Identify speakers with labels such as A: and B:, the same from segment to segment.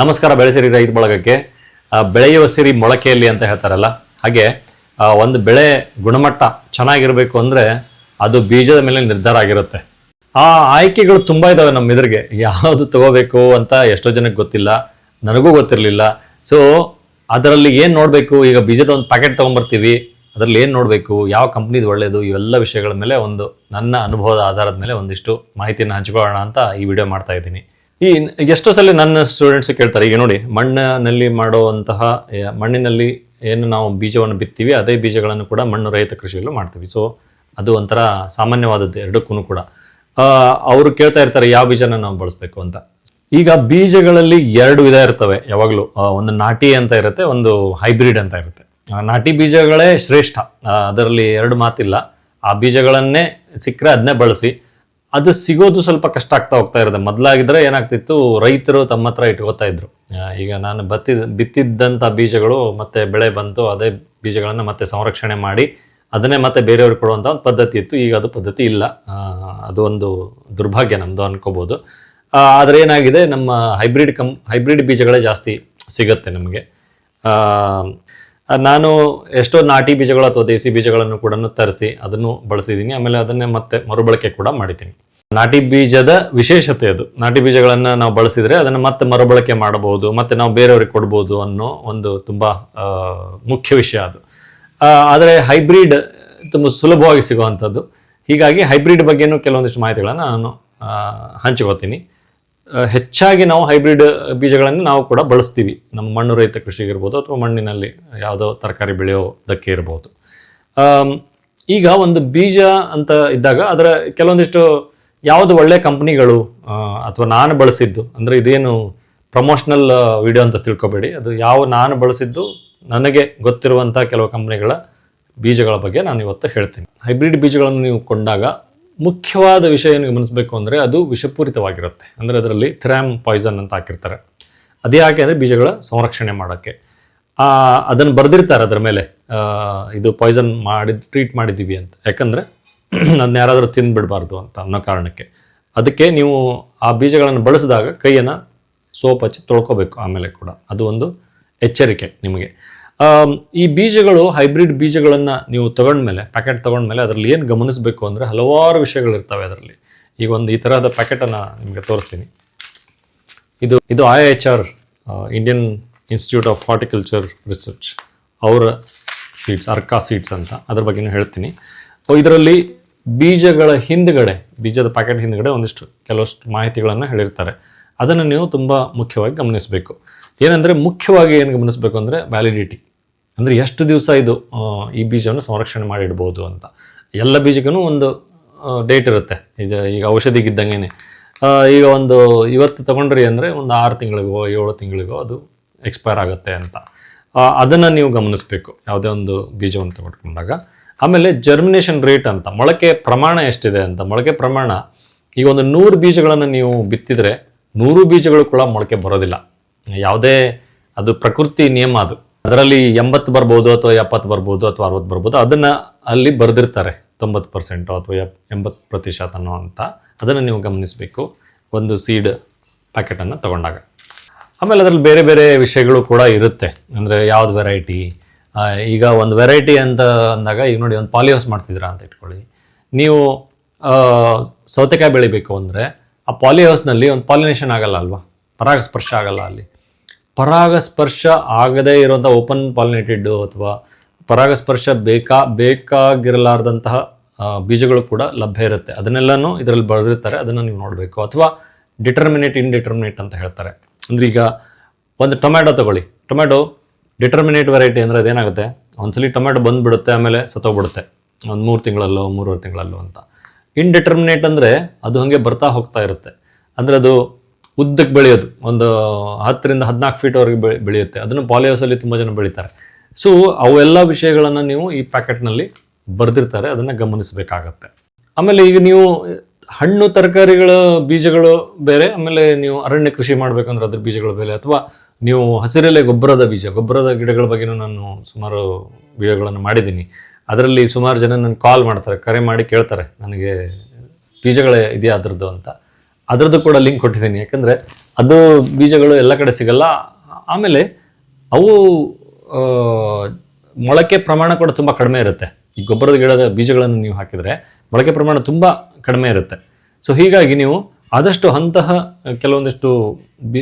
A: ನಮಸ್ಕಾರ ಬೆಳೆಸಿರಿ ರೈತ ಬಳಗಕ್ಕೆ. ಬೆಳೆಯುವ ಸಿರಿ ಮೊಳಕೆಯಲ್ಲಿ ಅಂತ ಹೇಳ್ತಾರಲ್ಲ, ಹಾಗೆ ಒಂದು ಬೆಳೆ ಗುಣಮಟ್ಟ ಚೆನ್ನಾಗಿರಬೇಕು ಅಂದರೆ ಅದು ಬೀಜದ ಮೇಲೆ ನಿರ್ಧಾರ ಆಗಿರುತ್ತೆ. ಆ ಆಯ್ಕೆಗಳು ತುಂಬ ಇದ್ದಾವೆ ನಮ್ಮ ಎದುರಿಗೆ. ಯಾವುದು ತಗೋಬೇಕು ಅಂತ ಎಷ್ಟೋ ಜನಕ್ಕೆ ಗೊತ್ತಿಲ್ಲ, ನನಗೂ ಗೊತ್ತಿರಲಿಲ್ಲ. ಸೊ ಅದರಲ್ಲಿ ಏನು ನೋಡಬೇಕು? ಈಗ ಬೀಜದ ಒಂದು ಪ್ಯಾಕೆಟ್ ತೊಗೊಂಬರ್ತೀವಿ, ಅದರಲ್ಲಿ ಏನು ನೋಡಬೇಕು? ಯಾವ ಕಂಪ್ನಿದು ಒಳ್ಳೆಯದು ಇವೆಲ್ಲ ವಿಷಯಗಳ ಮೇಲೆ ಒಂದು ನನ್ನ ಅನುಭವದ ಆಧಾರದ ಮೇಲೆ ಒಂದಿಷ್ಟು ಮಾಹಿತಿಯನ್ನು ಹಂಚ್ಕೊಳ್ಳೋಣ ಅಂತ ಈ ವಿಡಿಯೋ ಮಾಡ್ತಾ ಇದ್ದೀನಿ. ಈ ಎಷ್ಟೋ ಸಲ ನನ್ನ ಸ್ಟೂಡೆಂಟ್ಸ್ ಕೇಳ್ತಾರೆ, ಈಗ ನೋಡಿ ಮಣ್ಣಿನಲ್ಲಿ ಮಾಡುವಂತಹ ಮಣ್ಣಿನಲ್ಲಿ ಏನು ನಾವು ಬೀಜವನ್ನು ಬಿತ್ತೀವಿ, ಅದೇ ಬೀಜಗಳನ್ನು ಕೂಡ ಮಣ್ಣು ರಹಿತ ಕೃಷಿಯಲ್ಲೂ ಮಾಡ್ತೀವಿ. ಸೊ ಅದು ಒಂಥರ ಸಾಮಾನ್ಯವಾದದ್ದು ಎರಡಕ್ಕೂ ಕೂಡ. ಅವರು ಕೇಳ್ತಾ ಇರ್ತಾರೆ, ಯಾವ ಬೀಜನ ನಾವು ಬಳಸಬೇಕು ಅಂತ. ಈಗ ಬೀಜಗಳಲ್ಲಿ ಎರಡು ವಿಧ ಇರ್ತವೆ, ಯಾವಾಗಲೂ ಒಂದು ನಾಟಿ ಅಂತ ಇರುತ್ತೆ, ಒಂದು ಹೈಬ್ರಿಡ್ ಅಂತ ಇರುತ್ತೆ. ನಾಟಿ ಬೀಜಗಳೇ ಶ್ರೇಷ್ಠ. ಅದರಲ್ಲಿ ಎರಡು ಮಾತಿಲ್ಲ. ಆ ಬೀಜಗಳನ್ನೇ ಸಿಕ್ಕರೆ ಅದನ್ನೇ ಬಳಸಿ. ಅದು ಸಿಗೋದು ಸ್ವಲ್ಪ ಕಷ್ಟ ಆಗ್ತಾ ಹೋಗ್ತಾ ಇರುತ್ತೆ. ಮೊದಲಾಗಿದ್ರೆ ಏನಾಗ್ತಿತ್ತು, ರೈತರು ತಮ್ಮ ಹತ್ರ ಇಟ್ಕೋತಾ ಇದ್ರು. ಈಗ ನಾನು ಬತ್ತಿದ ಬಿತ್ತಿದ್ದಂಥ ಬೀಜಗಳು ಮತ್ತೆ ಬೆಳೆ ಬಂತು, ಅದೇ ಬೀಜಗಳನ್ನು ಮತ್ತೆ ಸಂರಕ್ಷಣೆ ಮಾಡಿ, ಅದನ್ನೇ ಮತ್ತೆ ಬೇರೆಯವ್ರಿಗೆ ಕೊಡುವಂಥ ಒಂದು ಪದ್ಧತಿ ಇತ್ತು. ಈಗ ಅದು ಪದ್ಧತಿ ಇಲ್ಲ. ಅದು ಒಂದು ದುರ್ಭಾಗ್ಯ ನಮ್ಮದು ಅನ್ಕೋಬೋದು. ಆದರೆ ಏನಾಗಿದೆ, ನಮ್ಮ ಹೈಬ್ರಿಡ್ ಕಂ, ಹೈಬ್ರಿಡ್ ಬೀಜಗಳೇ ಜಾಸ್ತಿ ಸಿಗುತ್ತೆ ನಮಗೆ. ನಾನು ಎಷ್ಟೋ ನಾಟಿ ಬೀಜಗಳು ಅಥವಾ ದೇಸಿ ಬೀಜಗಳನ್ನು ಕೂಡ ತರಿಸಿ ಅದನ್ನು ಬಳಸಿದ್ದೀನಿ. ಆಮೇಲೆ ಅದನ್ನೇ ಮತ್ತೆ ಮರುಬಳಕೆ ಕೂಡ ಮಾಡಿದ್ದೀನಿ. ನಾಟಿ ಬೀಜದ ವಿಶೇಷತೆ ಅದು. ನಾಟಿ ಬೀಜಗಳನ್ನು ನಾವು ಬಳಸಿದರೆ ಅದನ್ನು ಮತ್ತೆ ಮರುಬಳಕೆ ಮಾಡಬಹುದು, ಮತ್ತೆ ನಾವು ಬೇರೆಯವ್ರಿಗೆ ಕೊಡ್ಬೋದು ಅನ್ನೋ ಒಂದು ತುಂಬ ಮುಖ್ಯ ವಿಷಯ ಅದು. ಆದರೆ ಹೈಬ್ರಿಡ್ ತುಂಬ ಸುಲಭವಾಗಿ ಸಿಗುವಂಥದ್ದು ಹೀಗಾಗಿ ಹೈಬ್ರಿಡ್ ಬಗ್ಗೆನೂ ಕೆಲವೊಂದಿಷ್ಟು ಮಾಹಿತಿಗಳನ್ನು ನಾನು ಹಂಚ್ಕೋತೀನಿ ಹೆಚ್ಚಾಗಿ ನಾವು ಹೈಬ್ರಿಡ್ ಬೀಜಗಳನ್ನು ನಾವು ಕೂಡ ಬಳಸ್ತೀವಿ. ನಮ್ಮ ಮಣ್ಣು ರಹಿತ ಕೃಷಿಗೆ ಇರ್ಬೋದು ಅಥವಾ ಮಣ್ಣಿನಲ್ಲಿ ಯಾವುದೋ ತರಕಾರಿ ಬೆಳೆಯೋದಕ್ಕೆ ಇರ್ಬೋದು. ಈಗ ಒಂದು ಬೀಜ ಅಂತ ಇದ್ದಾಗ ಅದರ ಕೆಲವೊಂದಿಷ್ಟು ಯಾವುದು ಒಳ್ಳೆ ಕಂಪ್ನಿಗಳು ಅಥವಾ ನಾನು ಬಳಸಿದ್ದು, ಅಂದರೆ ಇದೇನು ಪ್ರಮೋಷನಲ್ ವಿಡಿಯೋ ಅಂತ ತಿಳ್ಕೊಬೇಡಿ. ಅದು ಯಾವ ನಾನು ಬಳಸಿದ್ದು ನನಗೆ ಗೊತ್ತಿರುವಂಥ ಕೆಲವು ಕಂಪ್ನಿಗಳ ಬೀಜಗಳ ಬಗ್ಗೆ ನಾನು ಇವತ್ತು ಹೇಳ್ತೀನಿ. ಹೈಬ್ರಿಡ್ ಬೀಜಗಳನ್ನು ನೀವು ಕೊಂಡಾಗ ಮುಖ್ಯವಾದ ವಿಷಯ ಏನು ಗಮನಿಸಬೇಕು ಅಂದರೆ ಅದು ವಿಷಪೂರಿತವಾಗಿರುತ್ತೆ. ಅಂದರೆ ಅದರಲ್ಲಿ ಥ್ರಾಮ್ ಪಾಯ್ಸನ್ ಅಂತ ಹಾಕಿರ್ತಾರೆ. ಅದೇ ಯಾಕೆ ಅಂದರೆ ಬೀಜಗಳ ಸಂರಕ್ಷಣೆ ಮಾಡೋಕ್ಕೆ. ಅದನ್ನು ಬರೆದಿರ್ತಾರೆ ಅದರ ಮೇಲೆ. ಇದು ಪಾಯ್ಸನ್ ಮಾಡಿ, ಟ್ರೀಟ್ ಮಾಡಿದ್ದೀವಿ ಅಂತ. ಯಾಕಂದರೆ ಅದನ್ನ ಯಾರಾದರೂ ತಿಂದ್ಬಿಡಬಾರ್ದು ಅಂತ ಅನ್ನೋ ಕಾರಣಕ್ಕೆ. ಅದಕ್ಕೆ ನೀವು ಆ ಬೀಜಗಳನ್ನು ಬಳಸಿದಾಗ ಕೈಯನ್ನು ಸೋಪ್ ಹಚ್ಚಿ ತೊಳ್ಕೊಬೇಕು ಆಮೇಲೆ ಕೂಡ. ಅದು ಒಂದು ಎಚ್ಚರಿಕೆ ನಿಮಗೆ. ಈ ಬೀಜಗಳು, ಹೈಬ್ರಿಡ್ ಬೀಜಗಳನ್ನು ನೀವು ತಗೊಂಡ್ಮೇಲೆ ಪ್ಯಾಕೆಟ್ ತಗೊಂಡ್ಮೇಲೆ ಅದರಲ್ಲಿ ಏನು ಗಮನಿಸಬೇಕು ಅಂದರೆ ಹಲವಾರು ವಿಷಯಗಳಿರ್ತವೆ ಅದರಲ್ಲಿ. ಈಗ ಒಂದು ಈ ಥರದ ಪ್ಯಾಕೆಟನ್ನು ನಿಮಗೆ ತೋರಿಸ್ತೀನಿ. ಇದು ಇದು I H R Indian Institute of Horticulture Research ಅವರ ಸೀಡ್ಸ್ ಅರ್ಕಾ ಸೀಡ್ಸ್ ಅಂತ. ಅದ್ರ ಬಗ್ಗೆನೂ ಹೇಳ್ತೀನಿ. ಇದರಲ್ಲಿ ಬೀಜಗಳ ಹಿಂದ್ಗಡೆ, ಬೀಜದ ಪ್ಯಾಕೆಟ್ ಹಿಂದ್ಗಡೆ ಒಂದಿಷ್ಟು, ಕೆಲವಷ್ಟು ಮಾಹಿತಿಗಳನ್ನು ಹೇಳಿರ್ತಾರೆ. ಅದನ್ನು ನೀವು ತುಂಬ ಮುಖ್ಯವಾಗಿ ಗಮನಿಸಬೇಕು. ಏನಂದರೆ ಮುಖ್ಯವಾಗಿ ಏನು ಗಮನಿಸಬೇಕು ಅಂದರೆ ವ್ಯಾಲಿಡಿಟಿ ಅಂದರೆ ಎಷ್ಟು ದಿವಸ ಇದು ಈ ಬೀಜವನ್ನು ಸಂರಕ್ಷಣೆ ಮಾಡಿ ಇಡ್ಬೋದು ಅಂತ. ಎಲ್ಲ ಬೀಜಕ್ಕೂ ಒಂದು ಡೇಟ್ ಇರುತ್ತೆ. ಈಗ ಈಗ ಔಷಧಿಗಿದ್ದಂಗೆ ಈಗ ಒಂದು ಇವತ್ತು ತಗೊಂಡ್ರಿ ಅಂದರೆ ಒಂದು ಆರು ತಿಂಗಳಿಗೋ, ಏಳು ತಿಂಗಳಿಗೋ ಅದು ಎಕ್ಸ್ಪೈರ್ ಆಗುತ್ತೆ ಅಂತ. ಅದನ್ನು ನೀವು ಗಮನಿಸಬೇಕು, ಯಾವುದೇ ಒಂದು ಬೀಜವನ್ನು ತಗೊಂಡ್ಕೊಂಡಾಗ. ಆಮೇಲೆ ಜರ್ಮಿನೇಷನ್ ರೇಟ್ ಅಂತ, ಮೊಳಕೆ ಪ್ರಮಾಣ ಎಷ್ಟಿದೆ ಅಂತ. ಮೊಳಕೆ ಪ್ರಮಾಣ ಈಗ ಒಂದು ನೂರು ಬೀಜಗಳನ್ನು ನೀವು ಬಿತ್ತಿದರೆ ನೂರು ಬೀಜಗಳು ಕೂಡ ಮೊಳಕೆ ಬರೋದಿಲ್ಲ. ಯಾವುದೇ, ಅದು ಪ್ರಕೃತಿ ನಿಯಮ ಅದು. ಅದರಲ್ಲಿ ಎಂಬತ್ತು ಬರ್ಬೋದು ಅಥವಾ ಎಪ್ಪತ್ತು ಬರ್ಬೋದು ಅಥವಾ ಅರವತ್ತು ಬರ್ಬೋದು, ಅದನ್ನು ಅಲ್ಲಿ ಬರೆದಿರ್ತಾರೆ. ತೊಂಬತ್ತು ಪರ್ಸೆಂಟು ಅಥವಾ ಎಂಬತ್ತು ಪ್ರತಿಶತನೋ ಅಂತ. ಅದನ್ನು ನೀವು ಗಮನಿಸಬೇಕು. ಒಂದು ಸೀಡ್ ಪ್ಯಾಕೆಟನ್ನು ತಗೊಂಡಾಗ. ಆಮೇಲೆ ಅದರಲ್ಲಿ ಬೇರೆ ಬೇರೆ ವಿಷಯಗಳು ಕೂಡ ಇರುತ್ತೆ. ಅಂದರೆ ಯಾವ್ದು ವೆರೈಟಿ ಈಗ ಒಂದು ವೆರೈಟಿ ಅಂತ ಅಂದಾಗ, ಈಗ ನೋಡಿ, ಒಂದು ಪಾಲಿಹೌಸ್ ಮಾಡ್ತಿದ್ದೀರಾ ಅಂತ ಇಟ್ಕೊಳ್ಳಿ. ನೀವು ಸೌತೆಕಾಯಿ ಬೆಳಿಬೇಕು ಅಂದರೆ, ಆ ಪಾಲಿಹೌಸ್ನಲ್ಲಿ ಒಂದು ಪಾಲಿನೇಷನ್ ಆಗಲ್ಲ ಅಲ್ವಾ? ಪರಾಗಸ್ಪರ್ಶ ಆಗಲ್ಲ ಅಲ್ಲಿ. ಪರಾಗಸ್ಪರ್ಶ ಆಗದೇ ಇರುವಂಥ ಓಪನ್ ಪಾಲಿನೇಟೆಡ್ ಅಥವಾ ಪರಾಗಸ್ಪರ್ಶ ಬೇಕಾ, ಬೇಕಾಗಿರಲಾರ್ದಂತಹ ಬೀಜಗಳು ಕೂಡ ಲಭ್ಯ ಇರುತ್ತೆ. ಅದನ್ನೆಲ್ಲನೂ ಇದರಲ್ಲಿ ಬರೆದಿರ್ತಾರೆ. ಅದನ್ನು ನೀವು ನೋಡಬೇಕು. ಅಥವಾ ಡಿಟರ್ಮಿನೇಟ್, ಇನ್ಡಿಟರ್ಮಿನೇಟ್ ಅಂತ ಹೇಳ್ತಾರೆ. ಅಂದರೆ ಈಗ ಒಂದು ಟೊಮ್ಯಾಟೊ ತಗೊಳ್ಳಿ. ಟೊಮ್ಯಾಟೊ ಡಿಟರ್ಮಿನೇಟ್ ವೆರೈಟಿ ಅಂದರೆ ಅದೇನಾಗುತ್ತೆ? ಒಂದ್ಸಲಿ ಟೊಮ್ಯಾಟೊ ಬಂದ್ಬಿಡುತ್ತೆ, ಆಮೇಲೆ ಸತ್ತೋಗ್ಬಿಡುತ್ತೆ. ಒಂದು ಮೂರು ತಿಂಗಳಲ್ಲೋ, ಮೂರುವರೆ ತಿಂಗಳಲ್ಲೋ ಅಂತ. ಇನ್ಡಿಟರ್ಮಿನೇಟ್ ಅಂದರೆ ಅದು ಹಾಗೆ ಬರ್ತಾ ಹೋಗ್ತಾ ಇರುತ್ತೆ. ಅಂದರೆ ಅದು ಉದ್ದಕ್ಕೆ ಬೆಳೆಯೋದು. ಒಂದು ಹತ್ತರಿಂದ ಹದಿನಾಲ್ಕು ಫೀಟ್ವರೆಗೆ ಬೆಳೆ ಬೆಳೆಯುತ್ತೆ. ಅದನ್ನು ಪಾಲಿಹೌಸಲ್ಲಿ ತುಂಬ ಜನ ಬೆಳೀತಾರೆ. ಸೊ ಅವೆಲ್ಲ ವಿಷಯಗಳನ್ನು ನೀವು ಈ ಪ್ಯಾಕೆಟ್ನಲ್ಲಿ ಬರೆದಿರ್ತಾರೆ. ಅದನ್ನು ಗಮನಿಸಬೇಕಾಗತ್ತೆ. ಆಮೇಲೆ ಈಗ ನೀವು ಹಣ್ಣು, ತರಕಾರಿಗಳ ಬೀಜಗಳು ಬೇರೆ. ಆಮೇಲೆ ನೀವು ಅರಣ್ಯ ಕೃಷಿ ಮಾಡಬೇಕಂದ್ರೆ ಅದ್ರ ಬೀಜಗಳು ಬೇರೆ. ಅಥವಾ ನೀವು ಹಸಿರೆಲೆ ಗೊಬ್ಬರದ ಬೀಜ. ಗೊಬ್ಬರದ ಗಿಡಗಳ ಬಗ್ಗೆನೂ ನಾನು ಸುಮಾರು ವಿಡಿಯೋಗಳನ್ನು ಮಾಡಿದ್ದೀನಿ. ಅದರಲ್ಲಿ ಸುಮಾರು ಜನ ನನ್ನ ಕಾಲ್ ಮಾಡ್ತಾರೆ. ಕರೆ ಮಾಡಿ ಕೇಳ್ತಾರೆ. ನನಗೆ ಬೀಜಗಳೇ ಇದೆಯಾ ಅದ್ರದ್ದು ಅಂತ. ಅದರದ್ದು ಕೂಡ ಲಿಂಕ್ ಕೊಟ್ಟಿದ್ದೀನಿ. ಯಾಕಂದರೆ ಅದು ಬೀಜಗಳು ಎಲ್ಲ ಕಡೆ ಸಿಗಲ್ಲ. ಆಮೇಲೆ ಅವು ಮೊಳಕೆ ಪ್ರಮಾಣ ಕೂಡ ತುಂಬ ಕಡಿಮೆ ಇರುತ್ತೆ. ಈ ಗೊಬ್ಬರದ ಗಿಡದ ಬೀಜಗಳನ್ನು ನೀವು ಹಾಕಿದರೆ ಮೊಳಕೆ ಪ್ರಮಾಣ ತುಂಬ ಕಡಿಮೆ ಇರುತ್ತೆ. ಸೊ ಹೀಗಾಗಿ ನೀವು ಆದಷ್ಟು ಅಂತಹ ಕೆಲವೊಂದಿಷ್ಟು ಬಿ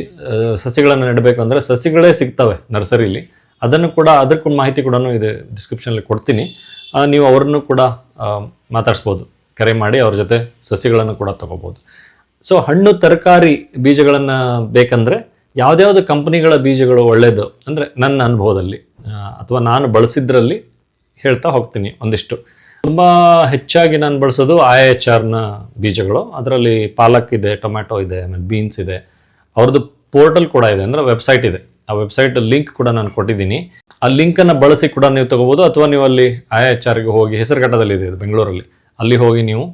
A: ಸಸಿಗಳನ್ನು ನೆಡಬೇಕು ಅಂದರೆ ಸಸಿಗಳೇ ಸಿಗ್ತವೆ ನರ್ಸರಿಲಿ. ಅದನ್ನು ಕೂಡ ಅದಕ್ಕೂ ಮಾಹಿತಿ ಕೂಡ ಇದೆ ಡಿಸ್ಕ್ರಿಪ್ಷನಲ್ಲಿ ಕೊಡ್ತೀನಿ. ನೀವು ಅವರನ್ನು ಕೂಡ ಮಾತಾಡಿಸ್ಬೋದು. ಕರೆ ಮಾಡಿ ಅವ್ರ ಜೊತೆ ಸಸಿಗಳನ್ನು ಕೂಡ ತಗೋಬೋದು. ಸೊ ಹಣ್ಣು ತರಕಾರಿ ಬೀಜಗಳನ್ನು ಬೇಕಂದ್ರೆ ಯಾವುದ್ಯಾವುದು ಕಂಪನಿಗಳ ಬೀಜಗಳು ಒಳ್ಳೆಯದು ಅಂದರೆ ನನ್ನ ಅನುಭವದಲ್ಲಿ ಅಥವಾ ನಾನು ಬಳಸಿದ್ರಲ್ಲಿ ಹೇಳ್ತಾ ಹೋಗ್ತೀನಿ ಒಂದಿಷ್ಟು. ತುಂಬ ಹೆಚ್ಚಾಗಿ ನಾನು ಬಳಸೋದು ಐ ಎಚ್ ಆರ್ನ ಬೀಜಗಳು. ಅದರಲ್ಲಿ ಪಾಲಕ್ ಇದೆ, ಟೊಮ್ಯಾಟೊ ಇದೆ, ಆಮೇಲೆ ಬೀನ್ಸ್ ಇದೆ. ಅವ್ರದ್ದು ಪೋರ್ಟಲ್ ಕೂಡ ಇದೆ, ಅಂದರೆ ವೆಬ್ಸೈಟ್ ಇದೆ. ಆ ವೆಬ್ಸೈಟ್ ಲಿಂಕ್ ಕೂಡ ನಾನು ಕೊಟ್ಟಿದ್ದೀನಿ. ಆ ಲಿಂಕನ್ನು ಬಳಸಿ ಕೂಡ ನೀವು ತಗೋಬೋದು, ಅಥವಾ ನೀವು ಅಲ್ಲಿ ಐ ಎಚ್ ಆರ್ಗೆ ಹೋಗಿ, ಹೆಸರುಘಟ್ಟದಲ್ಲಿ ಇದೆ ಬೆಂಗಳೂರಲ್ಲಿ. ಅಲ್ಲಿ ಹೋಗಿ ನೀವು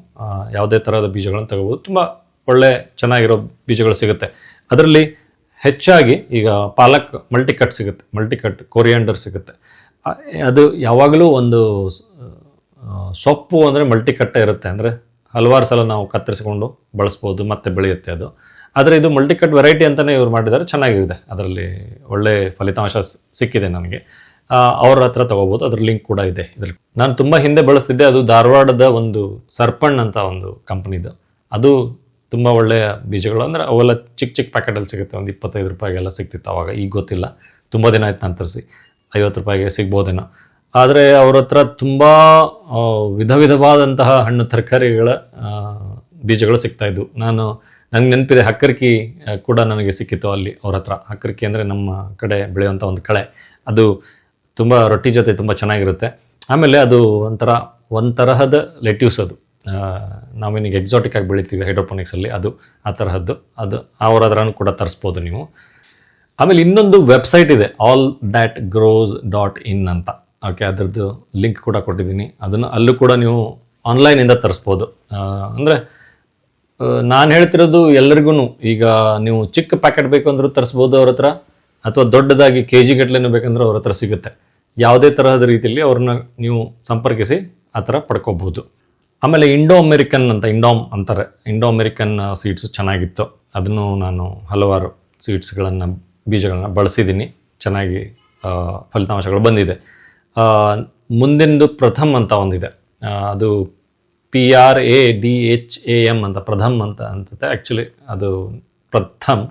A: ಯಾವುದೇ ಥರದ ಬೀಜಗಳನ್ನು ತಗೋಬೋದು. ತುಂಬ ಒಳ್ಳೆ ಚೆನ್ನಾಗಿರೋ ಬೀಜಗಳು ಸಿಗುತ್ತೆ. ಅದರಲ್ಲಿ ಹೆಚ್ಚಾಗಿ ಈಗ ಪಾಲಕ್ ಮಲ್ಟಿಕಟ್ ಸಿಗುತ್ತೆ. ಮಲ್ಟಿಕಟ್ ಕೊರಿಯಾಂಡರ್ ಸಿಗುತ್ತೆ. ಅದು ಯಾವಾಗಲೂ ಒಂದು ಸೊಪ್ಪು ಅಂದರೆ ಮಲ್ಟಿಕಟ್ಟೆ ಇರುತ್ತೆ. ಅಂದರೆ ಹಲವಾರು ಸಲ ನಾವು ಕತ್ತರಿಸಿಕೊಂಡು ಬಳಸ್ಬೋದು, ಮತ್ತೆ ಬೆಳೆಯುತ್ತೆ ಅದು. ಆದರೆ ಇದು ಮಲ್ಟಿಕಟ್ ವೆರೈಟಿ ಅಂತಲೇ ಇವ್ರು ಮಾಡಿದ್ದಾರೆ. ಚೆನ್ನಾಗಿದೆ. ಅದರಲ್ಲಿ ಒಳ್ಳೆ ಫಲಿತಾಂಶ ಸಿಕ್ಕಿದೆ ನನಗೆ ಅವ್ರ ಹತ್ರ ತಗೋಬೋದು. ಅದ್ರ ಲಿಂಕ್ ಕೂಡ ಇದೆ ಇದ್ರಲ್ಲಿ. ನಾನು ತುಂಬ ಹಿಂದೆ ಬಳಸ್ತಿದ್ದೆ. ಅದು ಧಾರವಾಡದ ಒಂದು ಸರ್ಪಣ್ ಅಂತ ಒಂದು ಕಂಪ್ನಿದು ಅದು ತುಂಬ ಒಳ್ಳೆಯ ಬೀಜಗಳು. ಅಂದರೆ ಅವೆಲ್ಲ ಚಿಕ್ಕ ಚಿಕ್ಕ ಪ್ಯಾಕೆಟಲ್ಲಿ ಸಿಗುತ್ತೆ. ಒಂದು ಇಪ್ಪತ್ತೈದು ರೂಪಾಯಿಗೆಲ್ಲ ಸಿಗ್ತಿತ್ತು ಅವಾಗ. ಈಗ ಗೊತ್ತಿಲ್ಲ. ತುಂಬ ದಿನ ಆಯ್ತು ನಾನು ತರಿಸಿ. ಐವತ್ತು ರೂಪಾಯಿಗೆ ಸಿಗ್ಬೋದೇನೋ. ಆದರೆ ಅವ್ರ ಹತ್ರ ತುಂಬ ವಿಧ ವಿಧವಾದಂತಹ ಹಣ್ಣು, ತರಕಾರಿಗಳ ಬೀಜಗಳು ಸಿಗ್ತಾಯಿದ್ವು ನಾನು ನನಗೆ ನೆನಪಿದೆ ಹಕ್ಕರ್ಕಿ ಕೂಡ ನನಗೆ ಸಿಕ್ಕಿತ್ತು ಅಲ್ಲಿ ಅವ್ರ ಹತ್ರ. ಹಕ್ಕರ್ಕಿ ಅಂದರೆ ನಮ್ಮ ಕಡೆ ಬೆಳೆಯುವಂಥ ಒಂದು ಕಳೆ. ಅದು ತುಂಬ ರೊಟ್ಟಿ ಜೊತೆ ತುಂಬ ಚೆನ್ನಾಗಿರುತ್ತೆ. ಆಮೇಲೆ ಅದು ಒಂಥರ, ಒಂದು ತರಹದ ಲೆಟ್ಯೂಸ್ ಅದು. ನಾವೇನಿಗೆ ಎಕ್ಸಾಟಿಕ್ ಆಗಿ ಬೆಳಿತೀವಿ ಹೈಡ್ರೋಪೋನಿಕ್ಸಲ್ಲಿ ಅದು ಆ ತರಹದ್ದು. ಅದು ಅವ್ರ ಹತ್ರನೂ ಕೂಡ ತರಿಸ್ಬೋದು ನೀವು. ಆಮೇಲೆ ಇನ್ನೊಂದು ವೆಬ್ಸೈಟ್ ಇದೆ all that grows dot in ಅಂತ. ಓಕೆ ಅದರದ್ದು ಲಿಂಕ್ ಕೂಡ ಕೊಟ್ಟಿದ್ದೀನಿ. ಅದನ್ನು ಅಲ್ಲೂ ಕೂಡ ನೀವು ಆನ್ಲೈನಿಂದ ತರಿಸ್ಬೋದು. ಅಂದರೆ ನಾನು ಹೇಳ್ತಿರೋದು ಎಲ್ಲರಿಗೂ ಈಗ ನೀವು ಚಿಕ್ಕ ಪ್ಯಾಕೆಟ್ ಬೇಕು ಅಂದರೂ ತರಿಸ್ಬೋದು ಅವ್ರ ಹತ್ರ, ಅಥವಾ ದೊಡ್ಡದಾಗಿ ಕೆ ಜಿ ಗಟ್ಲೆನೂ ಬೇಕಂದ್ರೆ ಅವ್ರ ಹತ್ರ ಸಿಗುತ್ತೆ. ಯಾವುದೇ ತರಹದ ರೀತಿಯಲ್ಲಿ ಅವ್ರನ್ನ ನೀವು ಸಂಪರ್ಕಿಸಿ ಆ ಥರ ಪಡ್ಕೋಬಹುದು ಆಮೇಲೆ ಇಂಡೋ ಅಮೆರಿಕನ್ ಅಂತ, ಇಂಡೋಮ್ ಅಂತಾರೆ. ಇಂಡೋ ಅಮೆರಿಕನ್ ಸೀಡ್ಸ್ ಚೆನ್ನಾಗಿತ್ತು. ಅದನ್ನು ನಾನು ಹಲವಾರು ಸೀಡ್ಸ್ಗಳನ್ನು ಬೀಜಗಳನ್ನ ಬಳಸಿದ್ದೀನಿ. ಚೆನ್ನಾಗಿ ಫಲಿತಾಂಶಗಳು ಬಂದಿದೆ. ಮುಂದಿನದು ಪ್ರಥಮ್ ಅಂತ ಒಂದಿದೆ. ಅದು P R A D H A M ಅಂತ, ಪ್ರಥಮ್ ಅಂತ ಅನ್ಸುತ್ತೆ. ಆ್ಯಕ್ಚುಲಿ ಅದು ಪ್ರಥಮ್.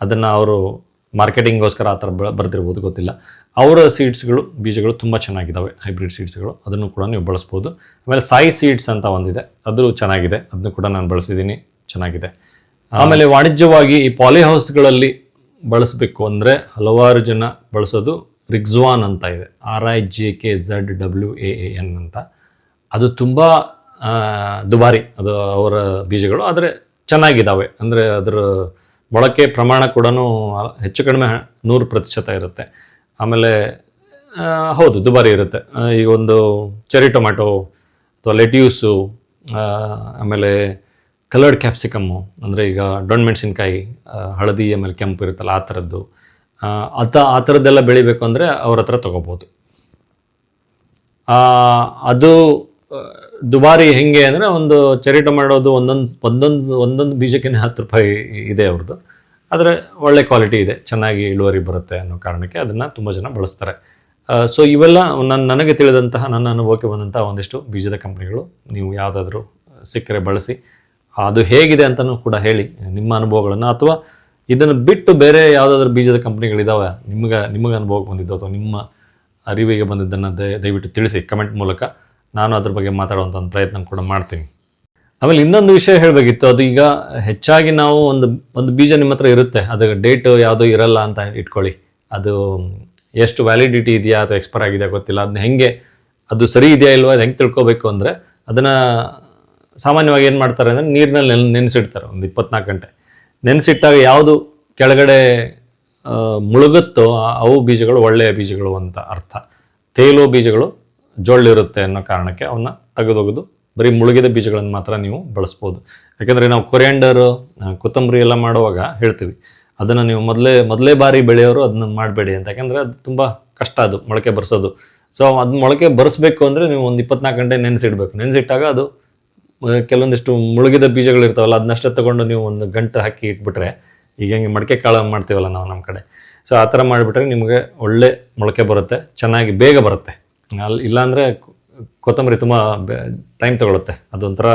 A: ಅದನ್ನು ಅವರು ಮಾರ್ಕೆಟಿಂಗ್ಗೋಸ್ಕರ ಆ ಥರ ಬ- ಬರ್ದಿರ್ಬೋದು, ಗೊತ್ತಿಲ್ಲ. ಅವರ ಸೀಡ್ಸ್ಗಳು ಬೀಜಗಳು ತುಂಬ ಚೆನ್ನಾಗಿದ್ದಾವೆ ಹೈಬ್ರಿಡ್ ಸೀಡ್ಸ್ಗಳು ಅದನ್ನು ಕೂಡ ನೀವು ಬಳಸ್ಬೋದು. ಆಮೇಲೆ ಸಾಯಿ ಸೀಡ್ಸ್ ಅಂತ ಒಂದಿದೆ. ಅದು ಚೆನ್ನಾಗಿದೆ. ಅದನ್ನು ಕೂಡ ನಾನು ಬಳಸಿದ್ದೀನಿ ಚೆನ್ನಾಗಿದೆ. ಆಮೇಲೆ ವಾಣಿಜ್ಯವಾಗಿ ಈ ಪಾಲಿಹೌಸ್ಗಳಲ್ಲಿ ಬಳಸಬೇಕು ಅಂದರೆ ಹಲವಾರು ಜನ ಬಳಸೋದು ರಿಗ್ಝ್ವಾನ್ ಅಂತ ಇದೆ. R I J K Z W A N ಅಂತ. ಅದು ತುಂಬ ದುಬಾರಿ. ಅದು ಅವರ ಬೀಜಗಳು. ಆದರೆ ಚೆನ್ನಾಗಿದ್ದಾವೆ ಅಂದರೆ ಅದರ ಬಳಕೆ ಪ್ರಮಾಣ ಕೂಡ ಹೆಚ್ಚು ಕಡಿಮೆ, ನೂರು ಪ್ರತಿಶತ ಇರುತ್ತೆ. ಆಮೇಲೆ ಹೌದು, ದುಬಾರಿ ಇರುತ್ತೆ. ಈ ಒಂದು ಚೆರಿ ಟೊಮ್ಯಾಟೊ ಅಥವಾ ಲೆಟ್ಯೂಸು ಆಮೇಲೆ ಕಲರ್ಡ್ ಕ್ಯಾಪ್ಸಿಕಮ್ಮು ಅಂದರೆ ಈಗ ಡೊಣ್ ಮೆಣಸಿನ್ಕಾಯಿ ಹಳದಿ, ಆಮೇಲೆ ಕೆಂಪು ಇರುತ್ತಲ್ಲ ಆ ಥರದ್ದು ಅತ ಆ ಥರದ್ದೆಲ್ಲ ಬೆಳಿಬೇಕು ಅಂದರೆ ಅವ್ರ ಹತ್ರ ತೊಗೋಬೋದು. ಅದು ದುಬಾರಿ ಹೆಂಗೆ ಅಂದರೆ ಒಂದು ಚೆರಿ ಟೊಮ್ಯಾಟೋದು ಒಂದೊಂದು ಒಂದೊಂದು ಒಂದೊಂದು ಬೀಜಕ್ಕೆ ಹತ್ತು ರೂಪಾಯಿ ಇದೆ ಅವ್ರದ್ದು ಆದರೆ ಒಳ್ಳೆ ಕ್ವಾಲಿಟಿ ಇದೆ, ಚೆನ್ನಾಗಿ ಇಳುವರಿ ಬರುತ್ತೆ ಅನ್ನೋ ಕಾರಣಕ್ಕೆ ಅದನ್ನು ತುಂಬ ಜನ ಬಳಸ್ತಾರೆ. ಸೊ ಇವೆಲ್ಲ ನನ್ನ ನನಗೆ ತಿಳಿದಂತಹ ನನ್ನ ಅನುಭವಕ್ಕೆ ಬಂದಂತಹ ಒಂದಿಷ್ಟು ಬೀಜದ ಕಂಪ್ನಿಗಳು ನೀವು ಯಾವುದಾದ್ರೂ ಸಿಕ್ಕರೆ ಬಳಸಿ, ಅದು ಹೇಗಿದೆ ಅಂತಲೂ ಕೂಡ ಹೇಳಿ, ನಿಮ್ಮ ಅನುಭವಗಳನ್ನು ಅಥವಾ ಇದನ್ನು ಬಿಟ್ಟು ಬೇರೆ ಯಾವುದಾದ್ರೂ ಬೀಜದ ಕಂಪ್ನಿಗಳಿದ್ದಾವೆ ನಿಮ್ಗೆ, ನಿಮಗೆ ಅನುಭವಕ್ಕೆ ಬಂದಿದ್ದು ಅಥವಾ ನಿಮ್ಮ ಅರಿವಿಗೆ ಬಂದಿದ್ದನ್ನು ದಯ ದಯವಿಟ್ಟು ತಿಳಿಸಿ ಕಮೆಂಟ್ ಮೂಲಕ. ನಾನು ಅದ್ರ ಬಗ್ಗೆ ಮಾತಾಡುವಂಥ ಒಂದು ಪ್ರಯತ್ನ ಕೂಡ ಮಾಡ್ತೀನಿ. ಆಮೇಲೆ ಇನ್ನೊಂದು ವಿಷಯ ಹೇಳಬೇಕಿತ್ತು, ಅದು ಈಗ ಹೆಚ್ಚಾಗಿ ನಾವು ಒಂದು ಒಂದು ಬೀಜ ನಿಮ್ಮ ಹತ್ರ ಇರುತ್ತೆ, ಅದು ಡೇಟ್ ಯಾವುದೋ ಇರಲ್ಲ ಅಂತ ಇಟ್ಕೊಳ್ಳಿ. ಅದು ಎಷ್ಟು ವ್ಯಾಲಿಡಿಟಿ ಇದೆಯಾ ಅಥವಾ ಎಕ್ಸ್ಪೈರ್ ಆಗಿದೆಯಾ ಗೊತ್ತಿಲ್ಲ ಅದನ್ನ ಹೆಂಗೆ, ಅದು ಸರಿ ಇದೆಯಾ ಇಲ್ವಾ ಅದು ಹೆಂಗೆ ತಿಳ್ಕೊಬೇಕು ಅಂದರೆ ಅದನ್ನು ಸಾಮಾನ್ಯವಾಗಿ ಏನು ಮಾಡ್ತಾರೆ ಅಂದರೆ ನೀರಿನಲ್ಲಿ ನೆನ್, ನೆನೆಸಿಡ್ತಾರೆ, ಒಂದು ಇಪ್ಪತ್ನಾಲ್ಕು ಗಂಟೆ. ನೆನೆಸಿಟ್ಟಾಗ ಯಾವುದು ಕೆಳಗಡೆ ಮುಳುಗುತ್ತೋ ಅವು ಬೀಜಗಳು ಒಳ್ಳೆಯ ಬೀಜಗಳು ಅಂತ ಅರ್ಥ. ತೇಲೋ ಬೀಜಗಳು ಜೊಳ್ಳಿರುತ್ತೆ ಅನ್ನೋ ಕಾರಣಕ್ಕೆ ಅವನ್ನ ತೆಗೆದೊಗೆದು ಬರೀ ಮುಳುಗಿದ ಬೀಜಗಳನ್ನು ಮಾತ್ರ ನೀವು ಬಳಸ್ಬೋದು. ಯಾಕೆಂದರೆ ನಾವು ಕೊರಿಯಾಂಡರು ಕೊತ್ತಂಬರಿ ಎಲ್ಲ ಮಾಡುವಾಗ ಹೇಳ್ತೀವಿ, ಅದನ್ನು ನೀವು ಮೊದಲೇ ಮೊದಲೇ ಬಾರಿ ಬೆಳೆಯೋರು ಅದನ್ನ ಮಾಡಬೇಡಿ ಅಂತ. ಯಾಕೆಂದರೆ ಅದು ತುಂಬ ಕಷ್ಟ ಅದು, ಮೊಳಕೆ ಬರ್ಸೋದು. ಸೊ ಅದು ಮೊಳಕೆ ಬರೆಸ್ಬೇಕು ಅಂದರೆ ನೀವು ಒಂದು ಇಪ್ಪತ್ನಾಲ್ಕು ಗಂಟೆ ನೆನೆಸಿಡ್ಬೇಕು. ನೆನೆಸಿಟ್ಟಾಗ ಅದು ಕೆಲವೊಂದಿಷ್ಟು ಮುಳುಗಿದ ಬೀಜಗಳು ಇರ್ತಾವಲ್ಲ ಅದನ್ನಷ್ಟೇ ತಗೊಂಡು ನೀವು ಒಂದು ಗಂಟು ಹಾಕಿ ಇಟ್ಬಿಟ್ರೆ, ಈಗ ಹೆಂಗೆ ಮಡಿಕೆ ಕಾಳು ಮಾಡ್ತೀವಲ್ಲ ನಾವು ನಮ್ಮ ಕಡೆ. ಸೊ ಆ ಥರ ಮಾಡಿಬಿಟ್ರೆ ನಿಮಗೆ ಒಳ್ಳೆ ಮೊಳಕೆ ಬರುತ್ತೆ, ಚೆನ್ನಾಗಿ ಬೇಗ ಬರುತ್ತೆ. ಅಲ್ಲಿ ಇಲ್ಲಾಂದರೆ ಕೊತ್ತಂಬರಿ ತುಂಬ ಟೈಮ್ ತಗೊಳುತ್ತೆ. ಅದೊಂಥರ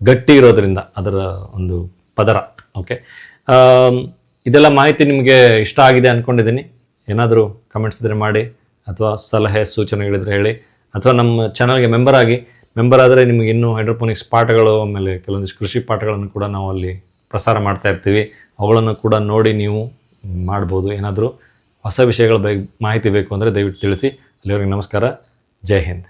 A: ಗಟ್ಟಿ ಇರೋದ್ರಿಂದ ಅದರ ಒಂದು ಪದರ. ಓಕೆ ಇದೆಲ್ಲ ಮಾಹಿತಿ ನಿಮಗೆ ಇಷ್ಟ ಆಗಿದೆ ಅಂದ್ಕೊಂಡಿದ್ದೀನಿ ಏನಾದರೂ ಕಮೆಂಟ್ಸ್ ಇದ್ದರೆ ಮಾಡಿ, ಅಥವಾ ಸಲಹೆ, ಸೂಚನೆಗಳಿದ್ರೆ ಹೇಳಿ, ಅಥವಾ ನಮ್ಮ ಚಾನಲ್ಗೆ ಮೆಂಬರ್ ಆಗಿ ಮೆಂಬರ್ ಆದರೆ ನಿಮಗೆ ಇನ್ನೂ ಹೈಡ್ರೋಪೋನಿಕ್ಸ್ ಪಾಠಗಳು, ಆಮೇಲೆ ಕೆಲವೊಂದಿಷ್ಟು ಕೃಷಿ ಪಾಠಗಳನ್ನು ಕೂಡ ನಾವು ಅಲ್ಲಿ ಪ್ರಸಾರ ಮಾಡ್ತಾ ಇರ್ತೀವಿ. ಅವುಗಳನ್ನು ಕೂಡ ನೋಡಿ ನೀವು ಮಾಡ್ಬೋದು. ಏನಾದರೂ ಹೊಸ ವಿಷಯಗಳ ಬಗ್ಗೆ ಮಾಹಿತಿ ಬೇಕು ಅಂದರೆ ದಯವಿಟ್ಟು ತಿಳಿಸಿ. ಅಲ್ಲಿವರೆಗೆ ನಮಸ್ಕಾರ. ಜೈ ಹಿಂದ್.